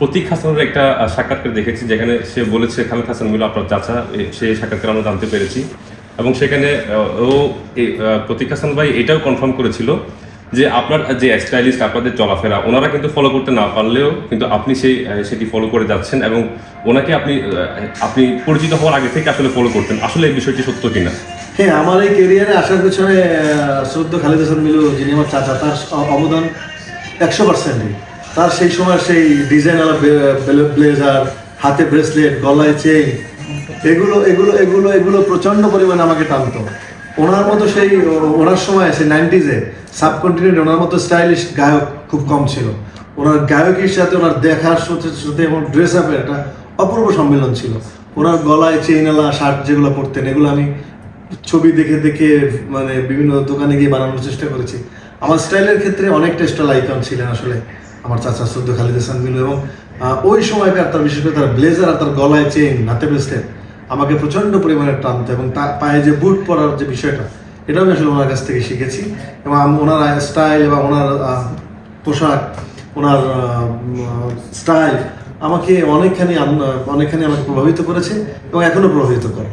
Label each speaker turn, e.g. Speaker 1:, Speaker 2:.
Speaker 1: প্রতীক হাসানের একটা সাক্ষাৎকার দেখেছি, যেখানে সে বলেছে, খালেদ হাসান মিলু আপনার চাচা সেই সাক্ষাৎকার আমরা জানতে পেরেছি। এবং সেখানে ও প্রতীক হাসান ভাই এটাও কনফার্ম করেছিল যে আপনার যে স্টাইলিস্ট আপনাদের চলাফেরা, ওনারা কিন্তু ফলো করতে না পারলেও কিন্তু আপনি সেই সেটি ফলো করে যাচ্ছেন এবং ওনাকে আপনি আপনি পরিচিত হওয়ার আগে থেকে আসলে ফলো করতেন। আসলে এই বিষয়টি সত্য কিনা?
Speaker 2: হ্যাঁ আমার এই কেরিয়ারে আসার পেছনে শ্রদ্ধ খালিদ হাসান মিলু যিনি আমার চাচা, তার অবদান একশো পার্সেন্টই তার সেই সময় সেই ডিজাইনার ব্লেজার হাতে ব্রেসলেট গলায় চেইন এগুলো এগুলো এগুলো এগুলো প্রচণ্ড পরিমাণে আমাকে টানতো। ওনার মতো সেই, ওনার সময় সেই নাইনটিজে সাবকন্টিনেন্ট ওনার মতো স্টাইলিশ গায়ক খুব কম ছিল। ওনার গায়কের সাথে, ওনার দেখার সাথে সাথে এবং ড্রেস আপের একটা অপূর্ব সম্মেলন ছিল। ওনার গলায় চেইনালা শার্ট যেগুলো পরতেন, এগুলো আমি ছবি দেখে দেখে মানে বিভিন্ন দোকানে গিয়ে বানানোর চেষ্টা করেছি। আমার স্টাইলের ক্ষেত্রে অনেকটা স্টাইল আইকন ছিলেন আসলে। আমার চাচা সদ্য খালিদ হাসান মিলু এবং ওই সময়কার তার, বিশেষ করে তার ব্লেজার আর তার গলায় চেইন হাতে ব্রেসলেট আমাকে প্রচণ্ড পরিমাণে টানতো এবং তার পায়ে যে বুট পরার যে বিষয়টা, এটাও আমি আসলে ওনার কাছ থেকে শিখেছি এবং ওনার স্টাইল এবং ওনার পোশাক, ওনার স্টাইল আমাকে অনেকখানি অনেকখানি আমাকে প্রভাবিত করেছে এবং এখনও প্রভাবিত করে।